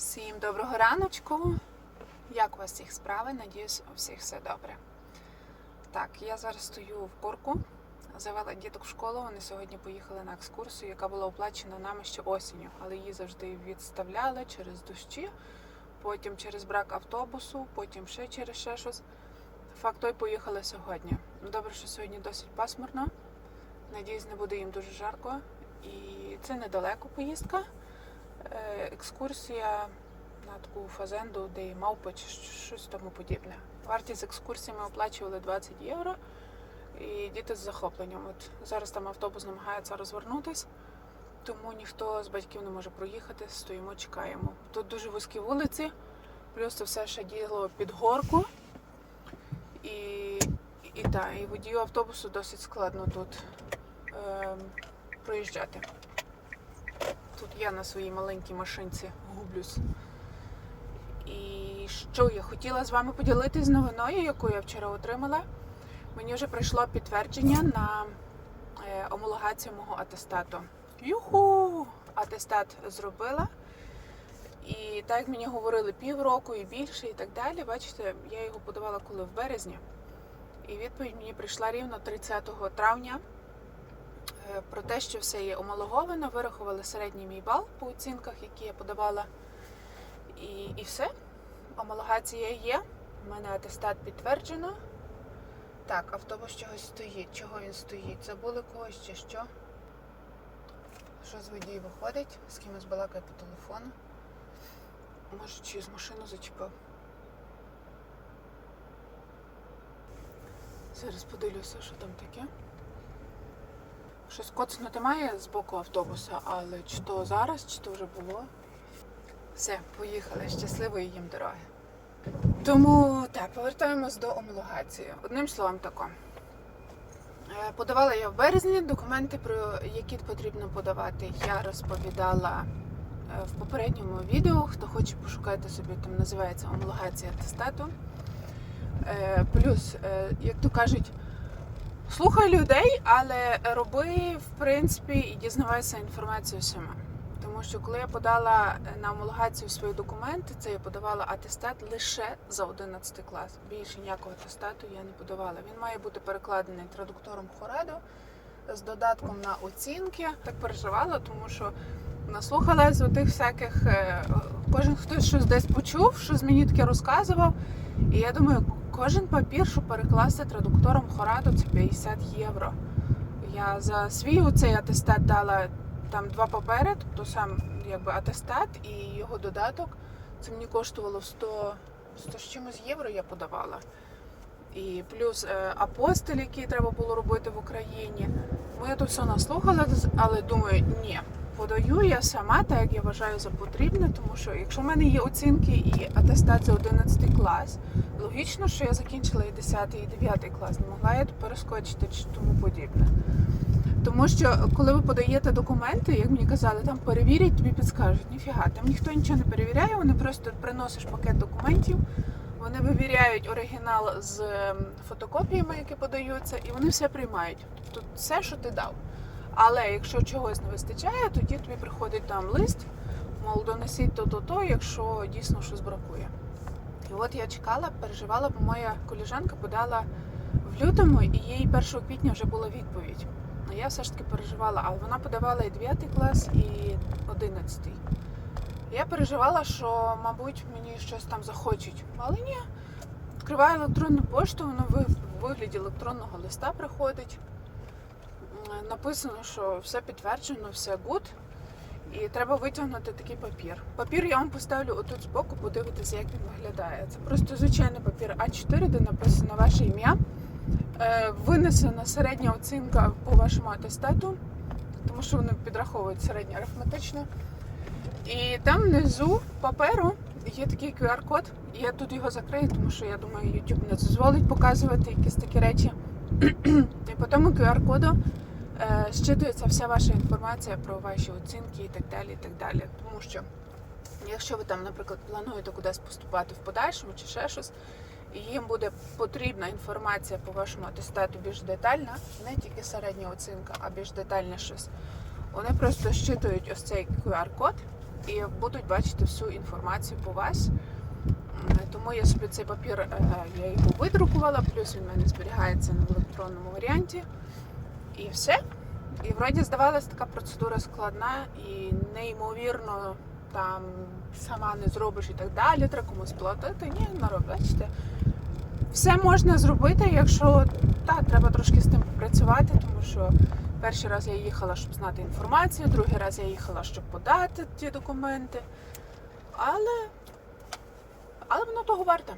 Всім доброго раночку. Як у вас всіх справи? Надіюсь, у всіх все добре. Так, я зараз стою в корку, завела діток в школу. Вони сьогодні поїхали на екскурсію, яка була оплачена нами ще осінню, але її завжди відставляли через дощі, потім через брак автобусу, потім ще через ще щось. Факт той поїхали сьогодні. Добре, що сьогодні досить пасмурно. Надіюсь, не буде їм дуже жарко. І це недалеко поїздка. Е, екскурсія на таку фазенду, де є мавпи чи щось тому подібне. Вартість екскурсії ми оплачували 20 євро. І діти з захопленням. От зараз там автобус намагається розвернутись, тому ніхто з батьків не може проїхати, стоїмо, чекаємо. Тут дуже вузькі вулиці, плюс це все ще діло під горку. І, і, та, і водію автобусу досить складно тут ем, проїжджати. Тут я на своїй маленькій машинці гублюсь. І що я хотіла з вами поділитись новиною, яку я вчора отримала. Мені вже прийшло підтвердження на е, омологацію мого атестату. Юху! Атестат зробила. І так як мені говорили півроку і більше, і так далі. Бачите, я його подавала коли в березні. І відповідь мені прийшла рівно 30 травня про те, що все є омологовано, вирахували середній мій бал по оцінках, які я подавала. І, і все. Омологація є. У мене атестат підтверджено. Так, автобус чогось стоїть. Чого він стоїть? Забули когось чи що? Що з водій виходить? З кимось балакає по телефону. Може, чи з машину зачепив. Зараз подивлюся, що там таке. Щось коцнути має з боку автобуса, але чи то зараз, чи то вже було. Все, поїхали. Щасливої їм дороги. Тому так, повертаємось до омологації. Одним словом тако. Е, Подавала я в березні документи, про які потрібно подавати. Я розповідала е, в попередньому відео. Хто хоче пошукати собі, там називається омологація атестату. Е, Плюс, як то кажуть, слухай людей, але роби, в принципі, і дізнавайся інформацію сама. Тому що коли я подала на омологацію свої документи, це я подавала атестат лише за 11 клас. Більше ніякого атестату я не подавала. Він має бути перекладений традуктором Хоредо з додатком на оцінки. Так переживала, тому що наслухалась отих всяких. е, Кожен хтось щось десь почув, щось мені таке розказував. І я думаю, кожен папір, щоб перекласти традуктором Хорадо, це 50 євро. Я за свій оцей атестат дала там два папери, тобто сам якби атестат і його додаток. Це мені коштувало 100, 100 з чимось євро я подавала. І плюс е, апостиль, який треба було робити в Україні. Ну, я то все наслухала, але думаю, ні, подаю я сама, так як я вважаю за потрібне, тому що якщо в мене є оцінки і атестат за 11 клас, логічно, що я закінчила і 10, і 9 клас, не могла я перескочити чи тому подібне. Тому що коли ви подаєте документи, як мені казали, там перевірять, тобі підскажуть, ніфіга, там ніхто нічого не перевіряє, вони просто приносиш пакет документів, вони вивіряють оригінал з ем, фотокопіями, які подаються, і вони все приймають. Тобто все, що ти дав. Але якщо чогось не вистачає, тоді тобі приходить там лист, мол, донесіть то-то-то, якщо дійсно щось бракує. І от я чекала, переживала, бо моя коліжанка подала в лютому, і їй 1 квітня вже була відповідь. Ну, я все ж таки переживала, але вона подавала і 9 клас, і 11. Я переживала, що, мабуть, мені щось там захочуть. Але ні. Відкриваю електронну пошту, воно в вигляді електронного листа приходить. Написано, що все підтверджено, все гуд. І треба витягнути такий папір. Папір я вам поставлю отут збоку, подивитися, як він виглядає. Це просто звичайний папір А4, де написано ваше ім'я. Е, Винесена середня оцінка по вашому атестату, тому що вони підраховують середнє арифметично. І там внизу паперу є такий QR-код. Я тут його закрию, тому що я думаю, YouTube не дозволить показувати якісь такі речі. І по тому QR-коду щитується вся ваша інформація про ваші оцінки і так далі. і так далі. Тому що, якщо ви там, наприклад, плануєте кудись поступати в подальшому чи ще щось, і їм буде потрібна інформація по вашому атестату більш детальна, не тільки середня оцінка, а більш детальне щось. Вони просто щитують ось цей QR-код і будуть бачити всю інформацію по вас. Тому я собі цей папір е, я його видрукувала, плюс він в мене зберігається на електронному варіанті. І все. І вроді здавалась така процедура складна і неймовірно там сама не зробиш і так далі, треба комусь платити. Ні, народ, бачите. Все можна зробити, якщо так, треба трошки з тим попрацювати, тому що перший раз я їхала, щоб знати інформацію, другий раз я їхала, щоб подати ті документи. Але, але воно того варте.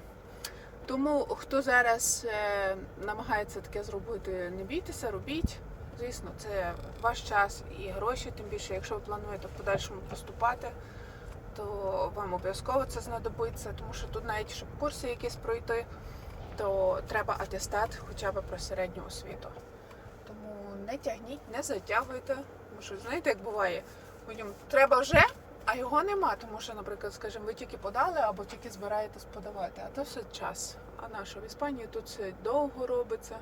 Тому хто зараз е, намагається таке зробити, не бійтеся, робіть. Звісно, це ваш час і гроші, тим більше, якщо ви плануєте в подальшому поступати, то вам обов'язково це знадобиться, тому що тут навіть щоб курси якісь пройти, то треба атестат хоча б про середню освіту. Тому не тягніть, не затягуйте. Тому що знаєте, як буває, потім треба вже, а його нема. Тому що, наприклад, скажімо, ви тільки подали або тільки збираєтесь подавати, а то все час. А наша в Іспанії тут все довго робиться.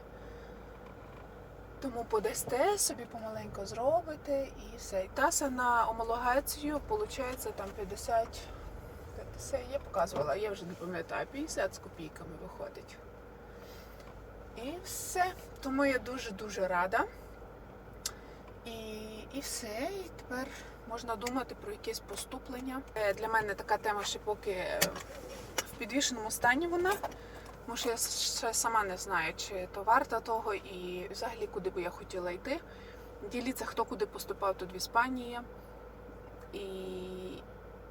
Тому подасте собі помаленько зробите і все. Таса на омологацію виходить там 50, 50, я показувала, я вже не пам'ятаю, 50 з копійками виходить. І все. Тому я дуже-дуже рада. І, і все. І тепер можна думати про якесь поступлення. Е, Для мене така тема ще поки в підвішеному стані вона. Тому що я ще сама не знаю, чи то варто того і взагалі куди би я хотіла йти. Діліться, хто куди поступав тут в Іспанії. І,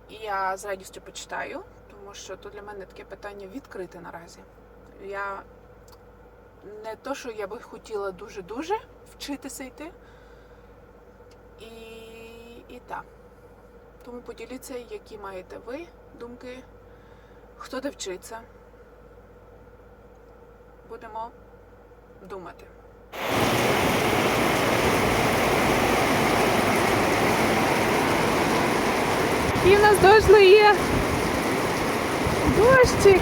я з радістю почитаю, тому що то для мене таке питання відкрите наразі. Я не то, що я би хотіла дуже-дуже вчитися йти. І, і так. Тому поділіться, які маєте ви думки, хто де вчиться. Будемо думати. І в нас дощ лиє. Дощик.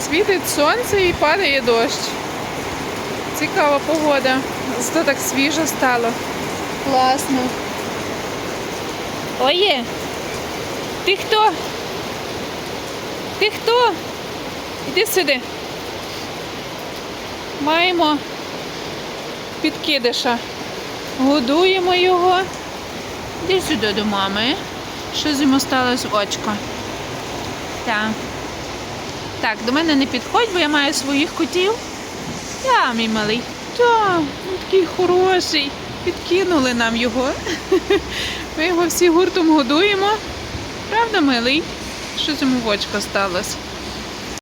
Світить сонце і падає дощ. Цікава погода. Зато так свіжо стало. Класно. Оє! Ти хто? Ти хто? Іди сюди. Маємо підкидиша. Годуємо його. Іди сюди до мами. Що з йому сталося очко? Так. Так, до мене не підходь, бо я маю своїх котів. Так, мій малий. Так, він такий хороший. Підкинули нам його. Ми його всі гуртом годуємо. Правда, милий? Що з йому в очко сталося?